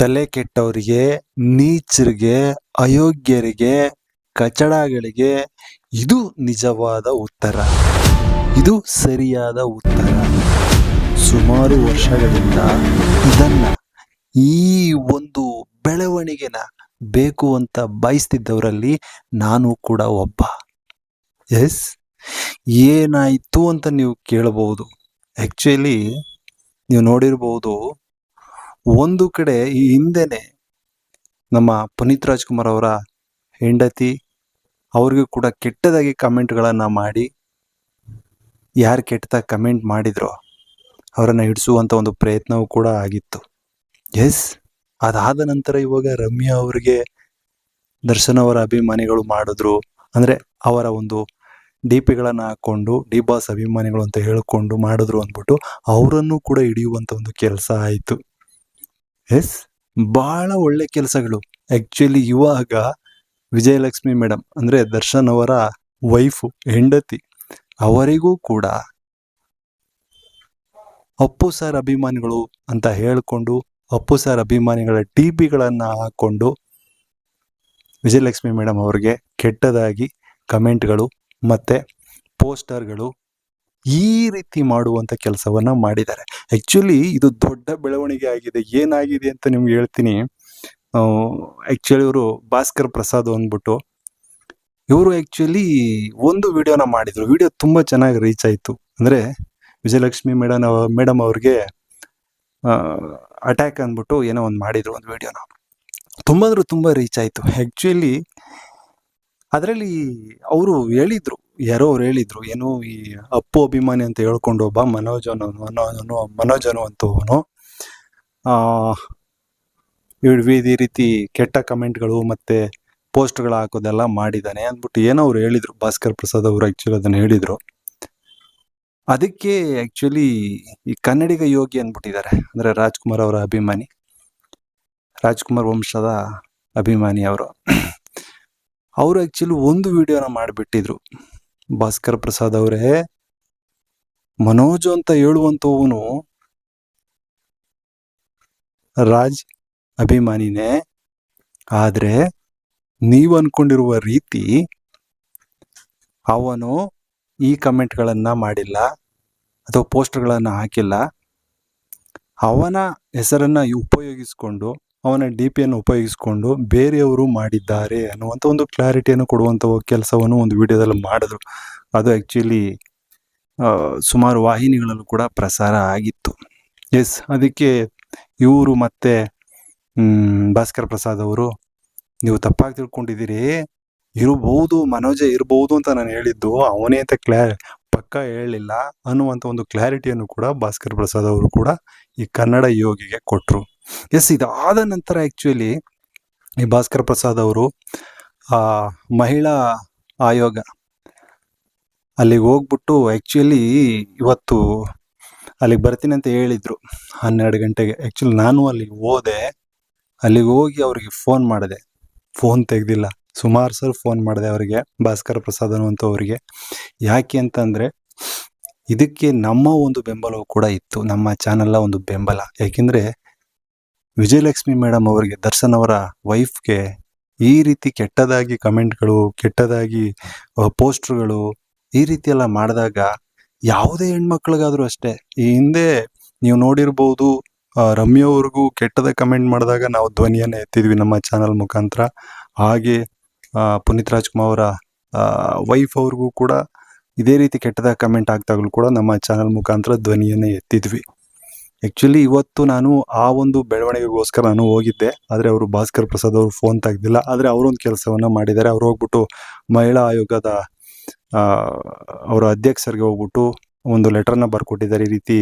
ತಲೆ ಕೆಟ್ಟವರಿಗೆ, ನೀಚರಿಗೆ, ಅಯೋಗ್ಯರಿಗೆ, ಕಚಡಗಳಿಗೆ ಇದು ನಿಜವಾದ ಉತ್ತರ. ಇದು ಸರಿಯಾದ ಉತ್ತರ. ಸುಮಾರು ವರ್ಷಗಳಿಂದ ಇದನ್ನ ಈ ಒಂದು ಬೆಳವಣಿಗೆನ ಬೇಕು ಅಂತ ಬಯಸ್ತಿದ್ದವರಲ್ಲಿ ನಾನು ಕೂಡ ಒಬ್ಬ. ಎಸ್? ಏನಾಯಿತು ಅಂತ ನೀವು ಕೇಳಬಹುದು. ಆ್ಯಕ್ಚುಲಿ ನೀವು ನೋಡಿರ್ಬೋದು ಒಂದು ಕಡೆ ಈ ಹಿಂದೆನೆ ನಮ್ಮ ಪುನೀತ್ ರಾಜ್ಕುಮಾರ್ ಅವರ ಹೆಂಡತಿ, ಅವ್ರಿಗೆ ಕೂಡ ಕೆಟ್ಟದಾಗಿ ಕಮೆಂಟ್ಗಳನ್ನು ಮಾಡಿ, ಯಾರು ಕೆಟ್ಟದಾಗಿ ಕಮೆಂಟ್ ಮಾಡಿದ್ರೋ ಅವರನ್ನು ಹಿಡಿಸುವಂತ ಒಂದು ಪ್ರಯತ್ನವೂ ಕೂಡ ಆಗಿತ್ತು. ಎಸ್, ಅದಾದ ನಂತರ ಇವಾಗ ರಮ್ಯಾ ಅವರಿಗೆ ದರ್ಶನ್ ಅವರ ಅಭಿಮಾನಿಗಳು ಮಾಡಿದ್ರು. ಅಂದ್ರೆ ಅವರ ಒಂದು ಡಿ ಪಿಗಳನ್ನು ಹಾಕೊಂಡು, ಡಿ ಬಾಸ್ ಅಭಿಮಾನಿಗಳು ಅಂತ ಹೇಳಿಕೊಂಡು ಮಾಡಿದ್ರು ಅಂದ್ಬಿಟ್ಟು ಅವರನ್ನು ಕೂಡ ಹಿಡಿಯುವಂತ ಒಂದು ಕೆಲಸ ಆಯಿತು. ಎಸ್? ಬಹಳ ಒಳ್ಳೆ ಕೆಲಸಗಳು. ಆ್ಯಕ್ಚುಲಿ ಇವಾಗ ವಿಜಯಲಕ್ಷ್ಮಿ ಮೇಡಮ್ ಅಂದರೆ ದರ್ಶನ್ ಅವರ ವೈಫು ಹೆಂಡತಿ, ಅವರಿಗೂ ಕೂಡ ಅಪ್ಪು ಸರ್ ಅಭಿಮಾನಿಗಳು ಅಂತ ಹೇಳಿಕೊಂಡು, ಅಪ್ಪು ಸರ್ ಅಭಿಮಾನಿಗಳ ಟಿ ಪಿಗಳನ್ನು ಹಾಕ್ಕೊಂಡು ವಿಜಯಲಕ್ಷ್ಮಿ ಮೇಡಮ್ ಅವರಿಗೆ ಕೆಟ್ಟದಾಗಿ ಕಮೆಂಟ್ಗಳು ಮತ್ತು ಪೋಸ್ಟರ್ಗಳು ಈ ರೀತಿ ಮಾಡುವಂಥ ಕೆಲಸವನ್ನು ಮಾಡಿದ್ದಾರೆ. ಆ್ಯಕ್ಚುಲಿ ಇದು ದೊಡ್ಡ ಬೆಳವಣಿಗೆ ಆಗಿದೆ. ಏನಾಗಿದೆ ಅಂತ ನಿಮ್ಗೆ ಹೇಳ್ತೀನಿ. ಆ್ಯಕ್ಚುಲಿ ಇವರು ಭಾಸ್ಕರ್ ಪ್ರಸಾದ್ ಅಂದ್ಬಿಟ್ಟು ಇವರು ಆ್ಯಕ್ಚುಲಿ ಒಂದು ವಿಡಿಯೋನ ಮಾಡಿದರು. ವಿಡಿಯೋ ತುಂಬ ಚೆನ್ನಾಗಿ ರೀಚ್ ಆಯಿತು. ಅಂದರೆ ವಿಜಯಲಕ್ಷ್ಮಿ ಮೇಡಮ್ ಮೇಡಮ್ ಅವ್ರಿಗೆ ಅಟ್ಯಾಕ್ ಅಂದ್ಬಿಟ್ಟು ಏನೋ ಒಂದು ಮಾಡಿದರು ಒಂದು ವಿಡಿಯೋನ. ತುಂಬ ಅಂದ್ರೆ ತುಂಬ ರೀಚ್ ಆಯಿತು. ಆ್ಯಕ್ಚುಲಿ ಅದರಲ್ಲಿ ಅವರು ಹೇಳಿದ್ರು ಯಾರೋ ಅವ್ರು ಹೇಳಿದ್ರು, ಏನೋ ಈ ಅಪ್ಪು ಅಭಿಮಾನಿ ಅಂತ ಹೇಳ್ಕೊಂಡು ಒಬ್ಬ ಮನೋಜ್ ಅನ್ನೋ ಅಂತವನು ಆ ಈ ರೀತಿ ಕೆಟ್ಟ ಕಮೆಂಟ್ಗಳು ಮತ್ತೆ ಪೋಸ್ಟ್ಗಳು ಹಾಕೋದೆಲ್ಲ ಮಾಡಿದ್ದಾನೆ ಅಂದ್ಬಿಟ್ಟು ಏನೋ ಅವ್ರು ಹೇಳಿದ್ರು, ಭಾಸ್ಕರ್ ಪ್ರಸಾದ್ ಅವರು ಆ್ಯಕ್ಚುಲಿ ಅದನ್ನ ಹೇಳಿದ್ರು. ಅದಕ್ಕೆ ಆ್ಯಕ್ಚುಲಿ ಈ ಕನ್ನಡಿಗ ಯೋಗಿ ಅಂದ್ಬಿಟ್ಟಿದ್ದಾರೆ, ಅಂದ್ರೆ ರಾಜ್ಕುಮಾರ್ ಅವರ ಅಭಿಮಾನಿ. ರಾಜ್ಕುಮಾರ್ ವಂಶದ ಅಭಿಮಾನಿ ಅವರು. ಅವರು ಆ್ಯಕ್ಚುಲಿ ಒಂದು ವಿಡಿಯೋನ ಮಾಡಿಬಿಟ್ಟಿದ್ರು. ಭಾಸ್ಕರ್ ಪ್ರಸಾದ್ ಅವರೇ, ಮನೋಜ್ ಅಂತ ಹೇಳುವಂತವನು ರಾಜ್ ಅಭಿಮಾನಿನೇ. ಆದ್ರೆ ನೀವು ಅನ್ಕೊಂಡಿರುವ ರೀತಿ ಅವನು ಈ ಕಮೆಂಟ್ಗಳನ್ನು ಮಾಡಿಲ್ಲ ಅಥವಾ ಪೋಸ್ಟ್ಗಳನ್ನು ಹಾಕಿಲ್ಲ. ಅವನ ಹೆಸರನ್ನ ಉಪಯೋಗಿಸಿಕೊಂಡು ಅವನ ಡಿ ಪಿಯನ್ನು ಉಪಯೋಗಿಸಿಕೊಂಡು ಬೇರೆಯವರು ಮಾಡಿದ್ದಾರೆ ಅನ್ನುವಂಥ ಒಂದು ಕ್ಲಾರಿಟಿಯನ್ನು ಕೊಡುವಂಥ ಕೆಲಸವನ್ನು ಒಂದು ವಿಡಿಯೋದಲ್ಲಿ ಮಾಡಿದ್ರು. ಅದು ಆ್ಯಕ್ಚುಲಿ ಸುಮಾರು ವಾಹಿನಿಗಳಲ್ಲೂ ಕೂಡ ಪ್ರಸಾರ ಆಗಿತ್ತು. ಎಸ್ ಅದಕ್ಕೆ ಇವರು ಮತ್ತೆ ಭಾಸ್ಕರ್ ಪ್ರಸಾದ್ ಅವರು, ನೀವು ತಪ್ಪಾಗಿ ತಿಳ್ಕೊಂಡಿದ್ದೀರಿ. ಇರಬಹುದು ಮನೋಜ ಇರಬಹುದು ಅಂತ ನಾನು ಹೇಳಿದ್ದು, ಅವನೇ ಅಂತ ಕ್ಲಾ, ಪಕ್ಕ ಹೇಳಲಿಲ್ಲ ಅನ್ನುವಂಥ ಒಂದು ಕ್ಲಾರಿಟಿಯನ್ನು ಕೂಡ ಭಾಸ್ಕರ್ ಪ್ರಸಾದ್ ಅವರು ಕೂಡ ಈ ಕನ್ನಡ ಯೋಗಿಗೆ ಕೊಟ್ಟರು ಎಸ್ ಇದಾದ ನಂತರ ಆ್ಯಕ್ಚುಲಿ ಈ ಭಾಸ್ಕರ್ ಪ್ರಸಾದ್ ಅವರು, ಆ, ಮಹಿಳಾ ಆಯೋಗ ಅಲ್ಲಿಗೆ ಹೋಗ್ಬಿಟ್ಟು ಆ್ಯಕ್ಚುಲಿ ಇವತ್ತು ಅಲ್ಲಿಗೆ ಬರ್ತೀನಿ ಅಂತ ಹೇಳಿದ್ರು. ಹನ್ನೆರಡು ಗಂಟೆಗೆ. ಆ್ಯಕ್ಚುಲಿ ನಾನು ಅಲ್ಲಿಗೆ ಹೋದೆ. ಅಲ್ಲಿಗೆ ಹೋಗಿ ಅವ್ರಿಗೆ ಫೋನ್ ಮಾಡಿದೆ. ಫೋನ್ ತೆಗ್ದಿಲ್ಲ. ಸುಮಾರು ಸಲ ಫೋನ್ ಮಾಡಿದೆ ಅವರಿಗೆ, ಭಾಸ್ಕರ್ ಪ್ರಸಾದ್ ಅನ್ನುವಂಥವ್ರಿಗೆ. ಯಾಕೆ ಅಂತಂದರೆ ಇದಕ್ಕೆ ನಮ್ಮ ಒಂದು ಬೆಂಬಲವು ಕೂಡ ಇತ್ತು. ನಮ್ಮ ಚಾನಲ್ನ ಒಂದು ಬೆಂಬಲ. ಯಾಕೆಂದರೆ ವಿಜಯಲಕ್ಷ್ಮಿ ಮೇಡಮ್ ಅವರಿಗೆ, ದರ್ಶನ್ ಅವರ ವೈಫ್ಗೆ ಈ ರೀತಿ ಕೆಟ್ಟದಾಗಿ ಕಮೆಂಟ್ಗಳು, ಕೆಟ್ಟದಾಗಿ ಪೋಸ್ಟ್ರುಗಳು ಈ ರೀತಿ ಎಲ್ಲ ಮಾಡಿದಾಗ ಯಾವುದೇ ಹೆಣ್ಮಕ್ಳಿಗಾದ್ರೂ ಅಷ್ಟೇ, ಈ ಹಿಂದೆ ನೀವು ನೋಡಿರ್ಬೋದು ರಮ್ಯ ಅವ್ರಿಗೂ ಕೆಟ್ಟದ ಕಮೆಂಟ್ ಮಾಡಿದಾಗ ನಾವು ಧ್ವನಿಯನ್ನು ಎತ್ತಿದ್ವಿ ನಮ್ಮ ಚಾನಲ್ ಮುಖಾಂತರ. ಹಾಗೆ ಪುನೀತ್ ರಾಜ್ಕುಮಾರ್ ಅವರ ವೈಫ್ ಅವ್ರಿಗೂ ಕೂಡ ಇದೇ ರೀತಿ ಕೆಟ್ಟದಾಗ ಕಮೆಂಟ್ ಆಗ್ತಾಗಲೂ ಕೂಡ ನಮ್ಮ ಚಾನಲ್ ಮುಖಾಂತರ ಧ್ವನಿಯನ್ನು ಎತ್ತಿದ್ವಿ. ಆ್ಯಕ್ಚುಲಿ ಇವತ್ತು ನಾನು ಆ ಒಂದು ಬೆಳವಣಿಗೆಗೋಸ್ಕರ ನಾನು ಹೋಗಿದ್ದೆ. ಆದರೆ ಅವರು ಭಾಸ್ಕರ್ ಪ್ರಸಾದ್ ಅವರು ಫೋನ್ ತೆಗ್ದಿಲ್ಲ. ಆದರೆ ಅವರೊಂದು ಕೆಲಸವನ್ನು ಮಾಡಿದ್ದಾರೆ. ಅವ್ರು ಹೋಗ್ಬಿಟ್ಟು ಮಹಿಳಾ ಆಯೋಗದ ಅವರ ಅಧ್ಯಕ್ಷರಿಗೆ ಹೋಗ್ಬಿಟ್ಟು ಒಂದು ಲೆಟರ್ನ ಬರ್ಕೊಟ್ಟಿದ್ದಾರೆ. ಈ ರೀತಿ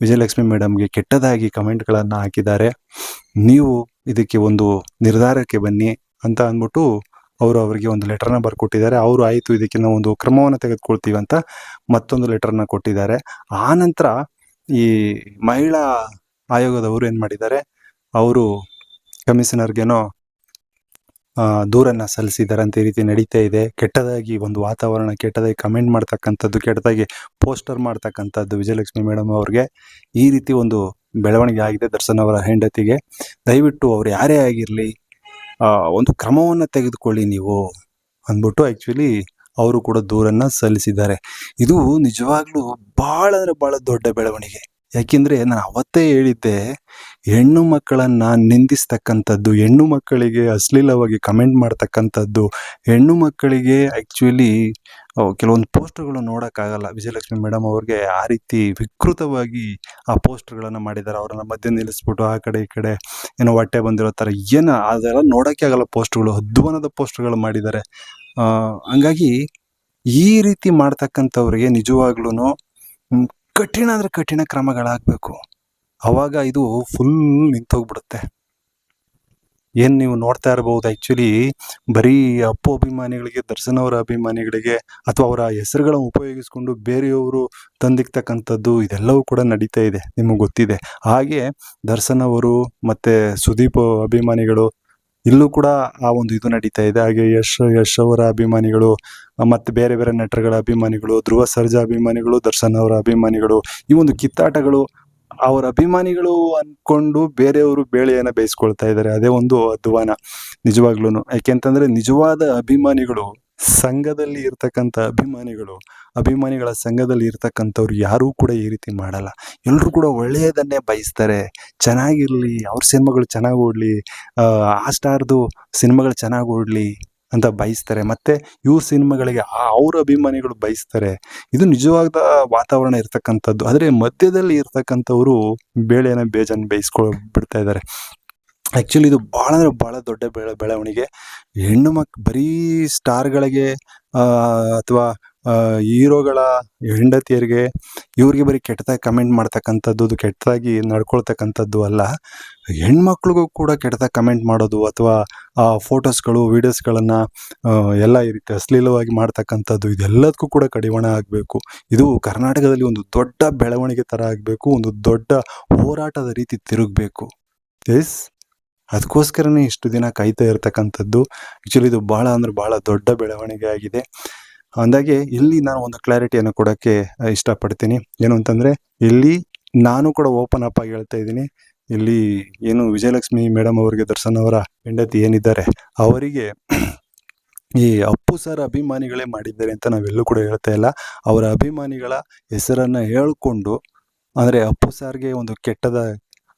ವಿಜಯಲಕ್ಷ್ಮಿ ಮೇಡಮ್ಗೆ ಕೆಟ್ಟದಾಗಿ ಕಮೆಂಟ್ಗಳನ್ನು ಹಾಕಿದ್ದಾರೆ. ನೀವು ಇದಕ್ಕೆ ಒಂದು ನಿರ್ಧಾರಕ್ಕೆ ಬನ್ನಿ ಅಂತ ಅಂದ್ಬಿಟ್ಟು ಅವರು ಅವರಿಗೆ ಒಂದು ಲೆಟರ್ನ ಬರ್ಕೊಟ್ಟಿದ್ದಾರೆ. ಅವರು ಆಯಿತು ಇದಕ್ಕೆ ನಾವು ಒಂದು ಕ್ರಮವನ್ನು ತೆಗೆದುಕೊಳ್ತೀವಿ ಅಂತ ಮತ್ತೊಂದು ಲೆಟರ್ನ ಕೊಟ್ಟಿದ್ದಾರೆ. ಆ ನಂತರ ಈ ಮಹಿಳಾ ಆಯೋಗದವರು ಏನು ಮಾಡಿದ್ದಾರೆ, ಅವರು ಕಮಿಷನರ್ಗೇನೋ ದೂರನ್ನ ಸಲ್ಲಿಸಿದ್ದಾರೆ ಅಂತ ಈ ರೀತಿ ನಡೀತಾ ಇದೆ. ಕೆಟ್ಟದಾಗಿ ಒಂದು ವಾತಾವರಣ, ಕೆಟ್ಟದಾಗಿ ಕಮೆಂಟ್ ಮಾಡ್ತಕ್ಕಂಥದ್ದು, ಕೆಟ್ಟದಾಗಿ ಪೋಸ್ಟರ್ ಮಾಡ್ತಕ್ಕಂಥದ್ದು ವಿಜಯಲಕ್ಷ್ಮಿ ಮೇಡಮ್ ಅವ್ರಿಗೆ ಈ ರೀತಿ ಒಂದು ಬೆಳವಣಿಗೆ ಆಗಿದೆ ದರ್ಶನ್ ಅವರ ಹೆಂಡತಿಗೆ. ದಯವಿಟ್ಟು ಅವ್ರು ಯಾರೇ ಆಗಿರಲಿ ಒಂದು ಕ್ರಮವನ್ನು ತೆಗೆದುಕೊಳ್ಳಿ ನೀವು ಅಂದ್ಬಿಟ್ಟು ಆ್ಯಕ್ಚುಲಿ ಅವರು ಕೂಡ ದೂರನ್ನ ಸಲ್ಲಿಸಿದ್ದಾರೆ. ಇದು ನಿಜವಾಗ್ಲೂ ಭಾಳ ಅಂದರೆ ಭಾಳ ದೊಡ್ಡ ಬೆಳವಣಿಗೆ. ಯಾಕೆಂದ್ರೆ ನಾನು ಅವತ್ತೇ ಹೇಳಿದ್ದೆ, ಹೆಣ್ಣು ಮಕ್ಕಳನ್ನು ನಿಂದಿಸ್ತಕ್ಕಂಥದ್ದು, ಹೆಣ್ಣು ಮಕ್ಕಳಿಗೆ ಅಶ್ಲೀಲವಾಗಿ ಕಮೆಂಟ್ ಮಾಡ್ತಕ್ಕಂಥದ್ದು, ಹೆಣ್ಣು ಮಕ್ಕಳಿಗೆ ಆ್ಯಕ್ಚುಲಿ ಕೆಲವೊಂದು ಪೋಸ್ಟ್ಗಳು ನೋಡೋಕ್ಕಾಗಲ್ಲ. ವಿಜಯಲಕ್ಷ್ಮಿ ಮೇಡಮ್ ಅವ್ರಿಗೆ ಆ ರೀತಿ ವಿಕೃತವಾಗಿ ಆ ಪೋಸ್ಟ್ಗಳನ್ನು ಮಾಡಿದ್ದಾರೆ ಅವರನ್ನ ಮಧ್ಯೆ ನಿಲ್ಲಿಸ್ಬಿಟ್ಟು ಆ ಕಡೆ ಈ ಕಡೆ ಏನೋ ಹೊಟ್ಟೆ ಬಂದಿರೋ ಥರ ಏನು ಅದೆಲ್ಲ ನೋಡೋಕ್ಕೆ ಆಗಲ್ಲ ಪೋಸ್ಟ್ಗಳು ಅಧ್ವಾನದ ಪೋಸ್ಟ್ಗಳು ಮಾಡಿದ್ದಾರೆ ಹಂಗಾಗಿ ಈ ರೀತಿ ಮಾಡ್ತಕ್ಕಂಥವ್ರಿಗೆ ನಿಜವಾಗ್ಲೂ ಕಠಿಣ ಅಂದರೆ ಕಠಿಣ ಕ್ರಮಗಳಾಗಬೇಕು. ಅವಾಗ ಇದು ಫುಲ್ ನಿಂತೋಗ್ಬಿಡುತ್ತೆ. ಏನು ನೀವು ನೋಡ್ತಾ ಇರಬಹುದು ಆ್ಯಕ್ಚುಲಿ ಬರೀ ಅಪ್ಪು ಅಭಿಮಾನಿಗಳಿಗೆ, ದರ್ಶನ್ ಅಭಿಮಾನಿಗಳಿಗೆ ಅಥವಾ ಅವರ ಹೆಸರುಗಳನ್ನು ಉಪಯೋಗಿಸ್ಕೊಂಡು ಬೇರೆಯವರು ತಂದಿಕ್ತಕ್ಕಂಥದ್ದು ಇದೆಲ್ಲವೂ ಕೂಡ ನಡೀತಾ ಇದೆ, ನಿಮಗೆ ಗೊತ್ತಿದೆ. ಹಾಗೆ ದರ್ಶನ್ ಅವರು ಮತ್ತು ಸುದೀಪ್ ಅಭಿಮಾನಿಗಳು ಇಲ್ಲೂ ಕೂಡ ಆ ಒಂದು ಇದು ನಡೀತಾ ಇದೆ. ಹಾಗೆ ಯಶ್ ಯಶ್ ಅವರ ಅಭಿಮಾನಿಗಳು ಮತ್ತು ಬೇರೆ ಬೇರೆ ನಟರುಗಳ ಅಭಿಮಾನಿಗಳು, ಧ್ರುವ ಸರ್ಜಾ ಅಭಿಮಾನಿಗಳು, ದರ್ಶನ್ ಅವರ ಅಭಿಮಾನಿಗಳು, ಈ ಒಂದು ಕಿತ್ತಾಟಗಳು ಅವರ ಅಭಿಮಾನಿಗಳು ಅಂದ್ಕೊಂಡು ಬೇರೆಯವರು ಬೇಳೆಯನ್ನು ಬೇಯಿಸ್ಕೊಳ್ತಾ ಇದ್ದಾರೆ. ಅದೇ ಒಂದು ಅಧ್ವಾನ ನಿಜವಾಗ್ಲೂ ಯಾಕೆಂತಂದ್ರೆ ನಿಜವಾದ ಅಭಿಮಾನಿಗಳು ಸಂಘದಲ್ಲಿ ಇರ್ತಕ್ಕಂಥ ಅಭಿಮಾನಿಗಳು, ಅಭಿಮಾನಿಗಳ ಸಂಘದಲ್ಲಿ ಇರ್ತಕ್ಕಂಥವ್ರು ಯಾರೂ ಕೂಡ ಈ ರೀತಿ ಮಾಡಲ್ಲ. ಎಲ್ಲರೂ ಕೂಡ ಒಳ್ಳೆಯದನ್ನೇ ಬಯಸ್ತಾರೆ. ಚೆನ್ನಾಗಿರಲಿ, ಅವ್ರ ಸಿನಿಮಾಗಳು ಚೆನ್ನಾಗಿ ಓಡಲಿ ಆ ಸ್ಟಾರ್ದು ಸಿನಿಮಾಗಳು ಚೆನ್ನಾಗಿ ಓಡಲಿ ಅಂತ ಬಯಸ್ತಾರೆ. ಮತ್ತೆ ಇವ್ರ ಸಿನಿಮಾಗಳಿಗೆ ಅವ್ರ ಅಭಿಮಾನಿಗಳು ಬಯಸ್ತಾರೆ. ಇದು ನಿಜವಾದ ವಾತಾವರಣ ಇರ್ತಕ್ಕಂಥದ್ದು. ಆದರೆ ಮಧ್ಯದಲ್ಲಿ ಇರ್ತಕ್ಕಂಥವ್ರು ಬೇಳೆನ ಬೇಜನ್ ಬೇಯಿಸ್ಕೊಳ್ ಬಿಡ್ತಾ ಇದ್ದಾರೆ ಆ್ಯಕ್ಚುಲಿ ಇದು ಭಾಳ ಅಂದರೆ ಭಾಳ ದೊಡ್ಡ ಬೆಳ ಬೆಳವಣಿಗೆ ಹೆಣ್ಣು ಮಕ್, ಬರೀ ಸ್ಟಾರ್ಗಳಿಗೆ ಅಥವಾ ಹೀರೋಗಳ ಹೆಂಡತಿಯರಿಗೆ ಇವ್ರಿಗೆ ಬರೀ ಕೆಟ್ಟದಾಗಿ ಕಮೆಂಟ್ ಮಾಡ್ತಕ್ಕಂಥದ್ದು, ಅದು ಕೆಟ್ಟದಾಗಿ ನಡ್ಕೊಳ್ತಕ್ಕಂಥದ್ದು ಅಲ್ಲ. ಹೆಣ್ಮಕ್ಳಿಗೂ ಕೂಡ ಕೆಟ್ಟದಾಗಿ ಕಮೆಂಟ್ ಮಾಡೋದು ಅಥವಾ ಆ ಫೋಟೋಸ್ಗಳು, ವೀಡಿಯೋಸ್ಗಳನ್ನು ಎಲ್ಲ ಈ ರೀತಿ ಅಶ್ಲೀಲವಾಗಿ ಮಾಡ್ತಕ್ಕಂಥದ್ದು, ಇದೆಲ್ಲದಕ್ಕೂ ಕೂಡ ಕಡಿವಾಣ ಆಗಬೇಕು. ಇದು ಕರ್ನಾಟಕದಲ್ಲಿ ಒಂದು ದೊಡ್ಡ ಬೆಳವಣಿಗೆ ಥರ ಆಗಬೇಕು, ಒಂದು ದೊಡ್ಡ ಹೋರಾಟದ ರೀತಿ ತಿರುಗಬೇಕು. ಎಸ್? ಅದಕ್ಕೋಸ್ಕರನೇ ಇಷ್ಟು ದಿನ ಕಾಯ್ತಾ ಇರ್ತಕ್ಕಂಥದ್ದು. ಆ್ಯಕ್ಚುಲಿ ಇದು ಭಾಳ ಅಂದ್ರೆ ಭಾಳ ದೊಡ್ಡ ಬೆಳವಣಿಗೆ ಆಗಿದೆ. ಅಂದಾಗೆ ಇಲ್ಲಿ ನಾನು ಒಂದು ಕ್ಲಾರಿಟಿಯನ್ನು ಕೊಡೋಕ್ಕೆ ಇಷ್ಟಪಡ್ತೀನಿ. ಏನು ಅಂತಂದರೆ, ಇಲ್ಲಿ ನಾನು ಕೂಡ ಓಪನ್ ಅಪ್ ಆಗಿ ಹೇಳ್ತಾ ಇದ್ದೀನಿ. ಇಲ್ಲಿ ಏನು ವಿಜಯಲಕ್ಷ್ಮಿ ಮೇಡಮ್ ಅವರಿಗೆ, ದರ್ಶನ್ ಅವರ ಹೆಂಡತಿ ಏನಿದ್ದಾರೆ, ಅವರಿಗೆ ಈ ಅಪ್ಪು ಸರ್ ಅಭಿಮಾನಿಗಳೇ ಮಾಡಿದ್ದಾರೆ ಅಂತ ನಾವೆಲ್ಲೂ ಕೂಡ ಹೇಳ್ತಾ ಇಲ್ಲ. ಅವರ ಅಭಿಮಾನಿಗಳ ಹೆಸರನ್ನು ಹೇಳ್ಕೊಂಡು, ಅಂದರೆ ಅಪ್ಪು ಸಾರ್ಗೆ ಒಂದು ಕೆಟ್ಟದ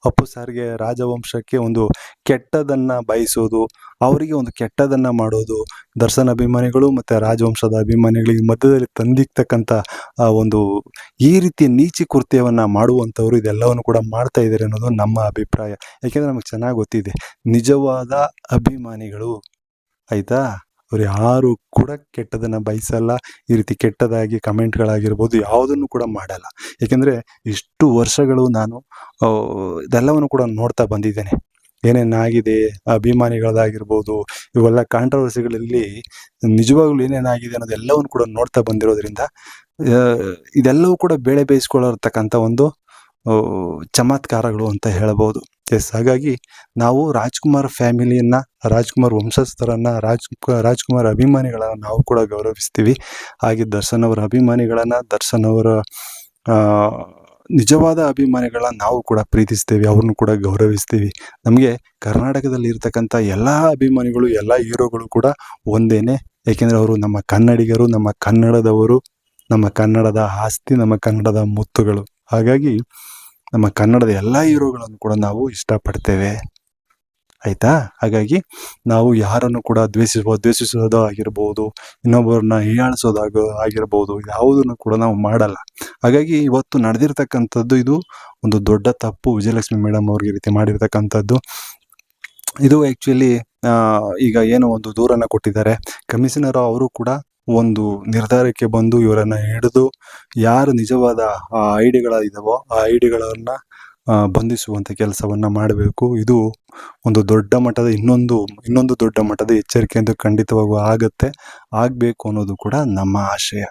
ಅಪ್ಪು ಸಾರಿಗೆ ರಾಜವಂಶಕ್ಕೆ ಒಂದು ಕೆಟ್ಟದನ್ನು ಬಯಸೋದು, ಅವರಿಗೆ ಒಂದು ಕೆಟ್ಟದನ್ನು ಮಾಡೋದು, ದರ್ಶನ ಅಭಿಮಾನಿಗಳು ಮತ್ತು ರಾಜವಂಶದ ಅಭಿಮಾನಿಗಳಿಗೆ ಮಧ್ಯದಲ್ಲಿ ತಂದಿಕ್ತಕ್ಕಂಥ ಒಂದು ಈ ರೀತಿಯ ನೀಚಿ ಕೃತ್ಯವನ್ನು ಮಾಡುವಂಥವ್ರು ಇದೆಲ್ಲವನ್ನು ಕೂಡ ಮಾಡ್ತಾ ಇದ್ದಾರೆ ಅನ್ನೋದು ನಮ್ಮ ಅಭಿಪ್ರಾಯ. ಯಾಕೆಂದರೆ ನಮಗೆ ಚೆನ್ನಾಗಿ ಗೊತ್ತಿದೆ. ನಿಜವಾದ ಅಭಿಮಾನಿಗಳು. ಆಯಿತಾ? ಅವ್ರು ಯಾರು ಕೂಡ ಕೆಟ್ಟದನ್ನು ಬಯಸಲ್ಲ. ಈ ರೀತಿ ಕೆಟ್ಟದಾಗಿ ಕಮೆಂಟ್ಗಳಾಗಿರ್ಬೋದು ಯಾವುದನ್ನು ಕೂಡ ಮಾಡಲ್ಲ. ಏಕೆಂದರೆ ಇಷ್ಟು ವರ್ಷಗಳು ನಾನು ಇದೆಲ್ಲವನ್ನು ಕೂಡ ನೋಡ್ತಾ ಬಂದಿದ್ದೇನೆ. ಏನೇನಾಗಿದೆ ಅಭಿಮಾನಿಗಳದಾಗಿರ್ಬೋದು ಇವೆಲ್ಲ ಕಾಂಟ್ರವರ್ಸಿಗಳಲ್ಲಿ ನಿಜವಾಗ್ಲೂ ಏನೇನಾಗಿದೆ ಅನ್ನೋದೆಲ್ಲವನ್ನು ಕೂಡ ನೋಡ್ತಾ ಬಂದಿರೋದ್ರಿಂದ ಇದೆಲ್ಲವೂ ಕೂಡ ಬೇಳೆ ಬೇಯಿಸ್ಕೊಳ್ಳೋರ್ತಕ್ಕಂಥ ಒಂದು ಚಮತ್ಕಾರಗಳು ಅಂತ ಹೇಳಬಹುದು ಎಸ್ ಹಾಗಾಗಿ ನಾವು ರಾಜ್ಕುಮಾರ್ ಫ್ಯಾಮಿಲಿಯನ್ನ, ರಾಜ್ಕುಮಾರ್ ವಂಶಸ್ಥರನ್ನ, ರಾಜ್, ರಾಜ್ಕುಮಾರ್ ಅಭಿಮಾನಿಗಳನ್ನ ನಾವು ಕೂಡ ಗೌರವಿಸ್ತೀವಿ. ಹಾಗೆ ದರ್ಶನ್ ಅವರ ಅಭಿಮಾನಿಗಳನ್ನ, ದರ್ಶನ್ ಅವರ ನಿಜವಾದ ಅಭಿಮಾನಿಗಳನ್ನ ನಾವು ಕೂಡ ಪ್ರೀತಿಸ್ತೀವಿ, ಅವ್ರನ್ನೂ ಕೂಡ ಗೌರವಿಸ್ತೀವಿ. ನಮಗೆ ಕರ್ನಾಟಕದಲ್ಲಿ ಇರ್ತಕ್ಕಂಥ ಎಲ್ಲ ಅಭಿಮಾನಿಗಳು, ಎಲ್ಲ ಹೀರೋಗಳು ಕೂಡ ಒಂದೇನೆ. ಏಕೆಂದರೆ ಅವರು ನಮ್ಮ ಕನ್ನಡಿಗರು, ನಮ್ಮ ಕನ್ನಡದವರು, ನಮ್ಮ ಕನ್ನಡದ ಆಸ್ತಿ, ನಮ್ಮ ಕನ್ನಡದ ಮುತ್ತುಗಳು. ಹಾಗಾಗಿ ನಮ್ಮ ಕನ್ನಡದ ಎಲ್ಲ ಹೀರೋಗಳನ್ನು ಕೂಡ ನಾವು ಇಷ್ಟಪಡ್ತೇವೆ. ಆಯಿತಾ? ಹಾಗಾಗಿ ನಾವು ಯಾರನ್ನು ಕೂಡ ದ್ವೇಷಿಸುವ ದ್ವೇಷಿಸೋದು ಆಗಿರ್ಬೋದು, ಇನ್ನೊಬ್ಬರನ್ನ ಹೀಯಾಳಿಸೋದಾಗ ಆಗಿರ್ಬೋದು, ಯಾವುದನ್ನು ಕೂಡ ನಾವು ಮಾಡಲ್ಲ. ಹಾಗಾಗಿ ಇವತ್ತು ನಡೆದಿರ್ತಕ್ಕಂಥದ್ದು ಇದು ಒಂದು ದೊಡ್ಡ ತಪ್ಪು. ವಿಜಯಲಕ್ಷ್ಮಿ ಮೇಡಮ್ ಅವ್ರಿಗೆ ರೀತಿ ಮಾಡಿರ್ತಕ್ಕಂಥದ್ದು. ಇದು ಆ್ಯಕ್ಚುಲಿ ಈಗ ಏನೋ ಒಂದು ದೂರನ್ನು ಕೊಟ್ಟಿದ್ದಾರೆ. ಕಮಿಷನರ್ ಅವರು ಕೂಡ ಒಂದು ನಿರ್ಧಾರಕ್ಕೆ ಬಂದು ಇವರನ್ನು ಹಿಡಿದು ಯಾರು ನಿಜವಾದ ಆ ಐಡಿಗಳಿದಾವೋ ಆ ಐಡಿಗಳನ್ನು ಬಂಧಿಸುವಂಥ ಕೆಲಸವನ್ನ ಮಾಡಬೇಕು. ಇದು ಒಂದು ದೊಡ್ಡ ಮಟ್ಟದ ಇನ್ನೊಂದು ಇನ್ನೊಂದು ದೊಡ್ಡ ಮಟ್ಟದ ಎಚ್ಚರಿಕೆ ಎಂದು ಖಂಡಿತವಾಗೂ ಆಗುತ್ತೆ. ಆಗಬೇಕು ಅನ್ನೋದು ಕೂಡ ನಮ್ಮ ಆಶಯ.